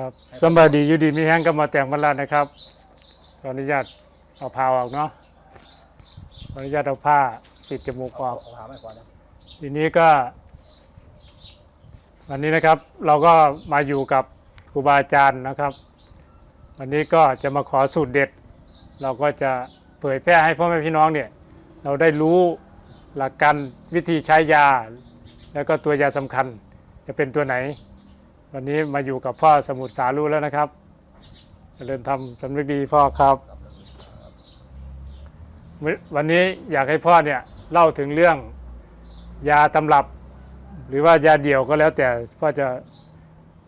ครับสำบายดีอยู่ดีมีแห้งก็มาแต่งบรรลัดนะครับขออนุญาตเอาผ้าออกเนาะขออนุญาตเอาผ้าปิดจมูกออก เอาหาไม่ก่อนนะทีนี้ก็ วันนี้นะครับเราก็มาอยู่กับครูบาอาจารย์นะครับ วันนี้ก็จะมาขอสูตรเด็ด เราก็จะเผยแพร่ให้พ่อแม่พี่น้องเนี่ย เราได้รู้หลักการวิธีใช้ยา แล้วก็ตัวยาสำคัญ จะเป็นตัวไหน วันนี้มาอยู่กับพ่อสมุทรสารูแล้วนะครับเจริญธรรมสำนึกดีพ่อครับวันวันนี้อยากให้พ่อเนี่ยเล่าถึงเรื่องยาตำรับ หรือว่ายาเดี่ยวก็แล้วแต่พ่อจะ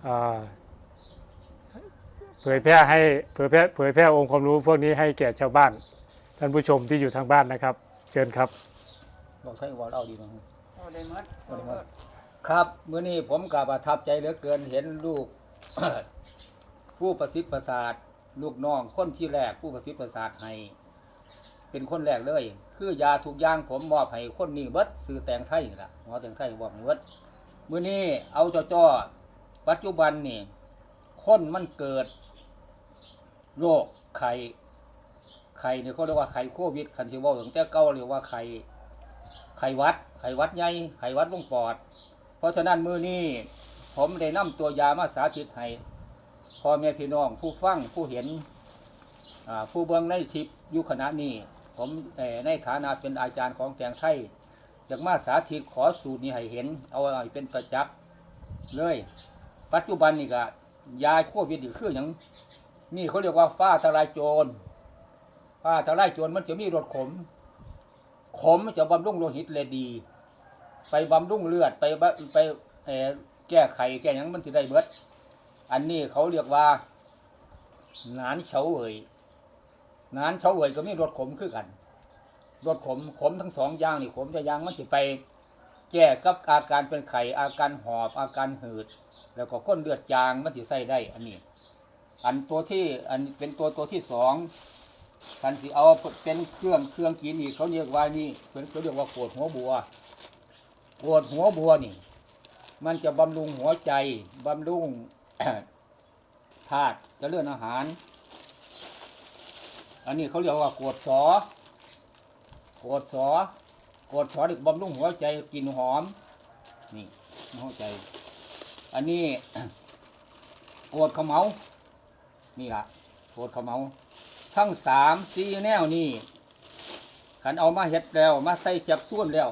อ่าเผยแพร่ให้เผยแพร่เผยแพร่องค์ความรู้พวกนี้ให้แก่ชาวบ้าน ท่านผู้ชมที่อยู่ทางบ้านนะครับ เชิญครับบอกใช้ว่าเราดีมั้งเอาได้หมดเอาได้หมด ครับมื้อนี้ผมก็ประทับใจเหลือเกินเห็นลูก ผู้ประสิทธิ์ประสาทลูกน้องคนที่แรกผู้ประสิทธิ์ประสาทให้เป็นคนแรกเลย คือยาทุกอย่างผมมอบให้คนนี้เบิดซื้อแตงไทยนี่ล่ะหมอแตงไทยบอกเบิดมื้อนี้เอาจ่อๆปัจจุบันนี่คนมันเกิด โรคไข้ไข้เนี่ยเขาเรียกว่าไข้โควิดคันสิว่าถึงแต่เก่าเรียกว่าไข้ไข้หวัด ไข้หวัดใหญ่ไข้หวัดลงปอด ราะฉะนั้นมือนี้ผมได้นำตัวยามาสาธิตให้พ่อแม่พี่น้องผู้ฟังผู้เห็นผู้เบิ่งในคลิปอยู่ขณะนี้ ผมในฐานะเป็นอาจารย์ของแตงไทยอยากมาสาธิตขอสูตรนี้ให้เห็น เอาไว้เป็นประจักษ์เลย ปัจจุบันนี่ก็ยาโควิดนี่คืออย่างนี่เขาเรียกว่าฟ้าทลายโจรฟ้าทลายโจรมันจะมีรสขม ขมจะบำรุงโลหิตเลยดี ไปบำรุงเลือดไปบะไปเอ่อแก้ไขแก้หยังมันสิได้เบิด อันนี้เขาเรียกว่าหนานเฉาเวยหนานเฉาเวยก็มีรสขมคือกันรสขมขมทั้งสองอย่างนี่ขมจะยางมันสิไป แก้กับอาการเป็นไข้อาการหอบอาการหืด แล้วก็ก้นเลือดจางมันสิใส่ได้ อันนี้ อันตัวที่อันเป็นตัวตัวที่สองคันสิเอาเป็นเครื่องเครื่องกินอีกเขาเรียกว่านี่เป็นเขาเรียกว่าโกดหัวบัว ปวดหัวบัวนี่ มันจะบำรุงหัวใจ บำรุงธาตุจะเลื่อนอาหาร อันนี้เขาเรียกว่ากวดสอกวดสอกวดสอนี่บำรุงหัวใจกลิ่นหอม นี่หัวใจ อันนี้กวดขมเหลานี่ละกวดขมเหลาทั้งสามสี่แนวนี่ขันเอามาเฮ็ดแล้ว มาใส่เสียบส่วนแล้ว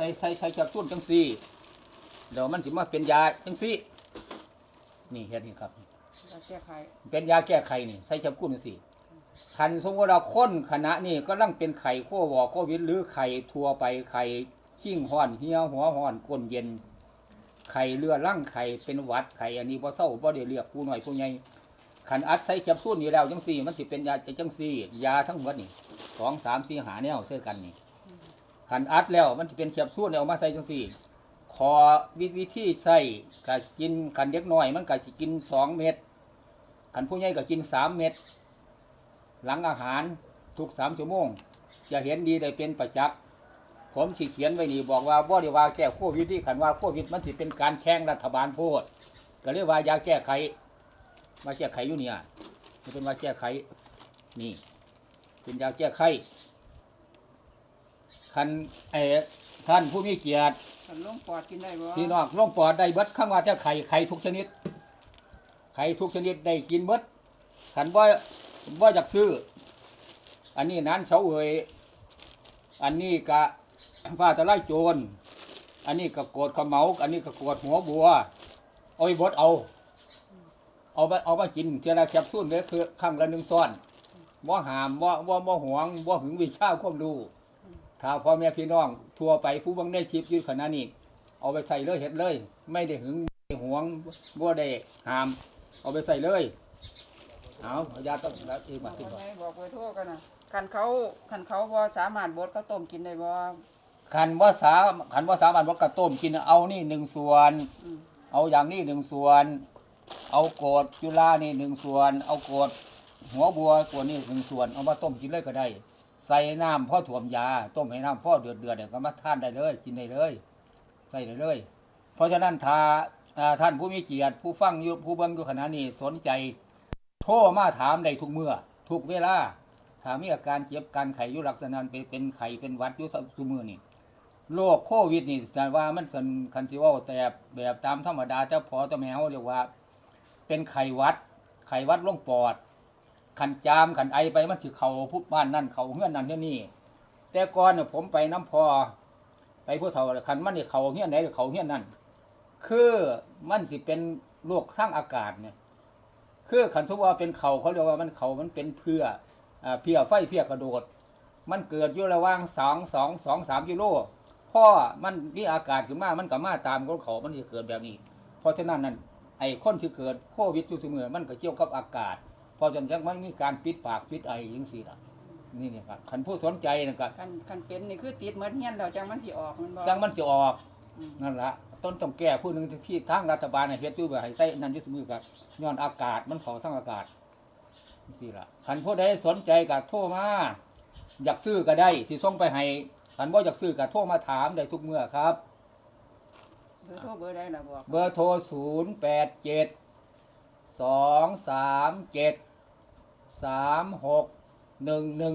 ส่ใส่ใส่จับต้นจังซี่เดี๋ยวมันสิมาเป็นยาจังซี่ นี่เฮ็ดนี่ครับ ยาแก้ไขเป็นยาแก้ไขนี่ใส่จับกุ้นจังซี่คันสมมติเราค้นขณะนี้ก็ลังเป็นไข่โควอโควิดหรือไข่ทั่วไปไข่ชิ่งห้อนเหี่ยวหัวห้อนก้นเย็น ไข่เรือลั่งไข่เป็นหวัดไข่อันนี้บ่เศร้าบ่ได้เรียกผู้หน่อยผู้ใหญ่ขันอัดใส่แคปซูลนี่แล้วจังซี่ มันสิเป็นยาจังซี่ ยาทั้งหมดนี่สองสามสี่หาแนวเสื้อกันนี่ ขันอัดแล้วมันจะเป็นเขียบส่วนเอามาใส่จังสี่ขอวิวิธีใส่ก็กินขันเด็กน้อย มันก็สิกินสองเม็ดขันผู้ใหญ่ก็กินสามเม็ดหลังอาหารทุกสามชั่วโมง จะเห็นดีได้เป็นประจักษ์ผมสิเขียนไว้นี่บอกว่าบ่ได้ว่าแก้โควิดที่ขันว่าโควิดมันสิเป็นการแช่งรัฐบาลโพดก็เรียกว่ายาแก้ไขมาแก้ไขอยู่เนี่ยมันเป็นว่าแก้ไขนี่เป็นยาแก้ไข คันเออท่านผู้มีเกียรติขันลงปอดกินได้บ่พี่น้องร่องปอดได้เบิดข้างว่าจะไข่ไข่ทุกชนิด ไข่ทุกชนิดได้กินเบิดขันว่าว่าอยากซื้อ อันนี้นั้นเฉาเวยอันนี้กะฟ้าตะไลโจร อันนี้ก็โกดขมเหมาอันนี้ก็โกดหัวบัว เอาไปบดเอา เอาไปเอาไปกินเจระแคปซูลเลยคือข้างละหนึ่งซ้อนว่าหามว่าว่าว่าหวงว่าหึงวิชาความรู้ ถ้าพ่อแม่พี่น้องทั่วไปผู้บังได้ชิปอยืดขนาดนี้ เอาไปใส่เลยเห็ดเลย ไม่ได้หึงไม่ได้หวงบ่ได้หาม เอาไปใส่เลย เอาเอายาต้องแล้วอีกมาบที่อกบ่ไว้บอกไว้โทษกันนะขันเขาขันเขาบ่สามารถบดเขาต้มกินได้บ่ขันว่าสาขันว่าสามารถว่ากระต้มกินเอานี่หนึ่งส่วนอืมเอาอย่างนี้หนึ่งส่วน เอาโกดจุฬานี่หนึ่งส่วน เอาโกดหัวบัวตัวนี้หนึ่งส่วน เอามาต้มกินเลยก็ได้ ใส่น้ำพ่อถ่วมยา ต้มให้น้ำพ่อเดือดเดือดเนี่ยก็มาทานได้เลย กินได้เลย ใส่ได้เลย เพราะฉะนั้นถ้าท่านผู้มีเกียรติ ผู้ฟังอยู่ผู้เบิ่งอยู่ขณะนี้สนใจ โทรมาถามได้ทุกเมื่อ ทุกเวลาถ้ามีอาการเจ็บการไข้อยู่ลักษณะเป็นเป็นไข้เป็นวัดอยู่ทุมือนี่โรคโควิดนี่แต่ว่ามันสันคันสิว่าแต่แบบตามธรรมดาเจ้าพอเจ้าแมวเรียกว่า เป็นไข้วัด ไข้วัดล่องปอด ขันจามขันไอไปมันสิเขาผู้บ้านนั่นเขาเฮือนนั่นเฮือนนี่แต่ก่อนเนี่ยผมไปน้ำพอไปผู้เฒ่าขันมันเนี่เขาเฮือนไหนหรือเขาเฮือนนั่นคือมันสิเป็นโรคทางอากาศเนี่ยคือขันทุกว่าเป็นเขาเขาเรียกว่ามันเขามันเป็นเพื่อเพียไฟเพียกระโดด มันเกิดอยู่ระหว่างสองสองสองสามกิโลพ่อมันมีอากาศขึ้นมามันก็มาตามของเขามันจะเกิดแบบนี้ เพราะฉะนั้นนั่นไอ้คนที่เกิดโควิดอยู่เสมอมันก็เกี่ยวกับอากาศ พราะฉะนั้นมันมีการปิดปากปิดไอยังสี่ละนี่นี่ครับขันผู้สนใจนะครับคันคันเป็นนี่คือติดเหมือนเฮียนแล้วจังมันสิออกมันบ่จังมันจะออกอืมนั่นละต้นต้องแก้ผู้หนึ่งที่ทางรัฐบาลเนี่ยเฮ็ดอยู่แบบให้ใส่นั่นอยุสมือกับย้อนอากาศมันเขาทั้งอากาศนี่ละขันผู้ใดสนใจก็โทรมาอยากซื้อก็ได้ที่ส่งไปให้ขันว่าอยากซื้อก็โทรมาถามได้ทุกเมื่อครับ เบอร์โทรเบอร์ใดล่ะบอกเบอร์โทรศูนย์แปดเจ็ด สองสามเจ็ดสามหกหนึ่งหนึ่ง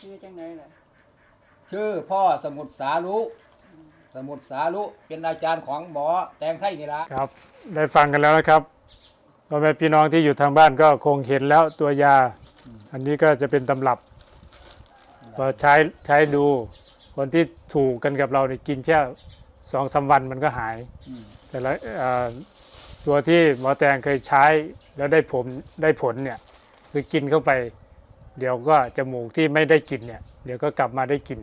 ชื่อจังไดล่ะชื่อพ่อสมุทรสารุสมุทรสารุเป็นอาจารย์ของหมอแตงไทยนี่ละครับ ได้ฟังกันแล้วนะครับพ่อแม่พี่น้องที่อยู่ทางบ้านก็คงเห็นแล้วตัวยา อันนี้ก็จะเป็นตำรับพอใช้ใช้ดู คนที่ถูกกันกับเราเนี่ยกินแค่สองสามวันมันก็หายอืมแต่ละเอ่อตัวที่หมอแตงเคยใช้แล้วได้ผลได้ผลเนี่ย คือกินเข้าไป เดี๋ยวก็จมูกที่ไม่ได้กลิ่นเนี่ยเดี๋ยวก็กลับมาได้กลิ่น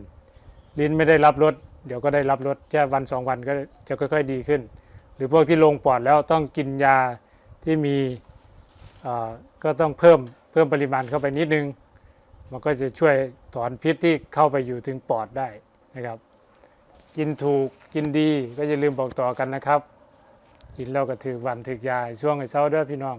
ลิ้นไม่ได้รับรสเดี๋ยวก็ได้รับรสแค่วันสองวันก็จะค่อยๆดีขึ้น หรือพวกที่ลงปอดแล้วต้องกินยาที่มีอ่อก็ต้องเพิ่มเพิ่มปริมาณเข้าไปนิดนึง มันก็จะช่วยถอนพิษที่เข้าไปอยู่ถึงปอดได้นะครับ กินถูกกินดีก็อย่าลืมบอกต่อกันนะครับ กินแล้วก็ถือวันถือยาช่วงให้เช้าเด้อพี่น้อง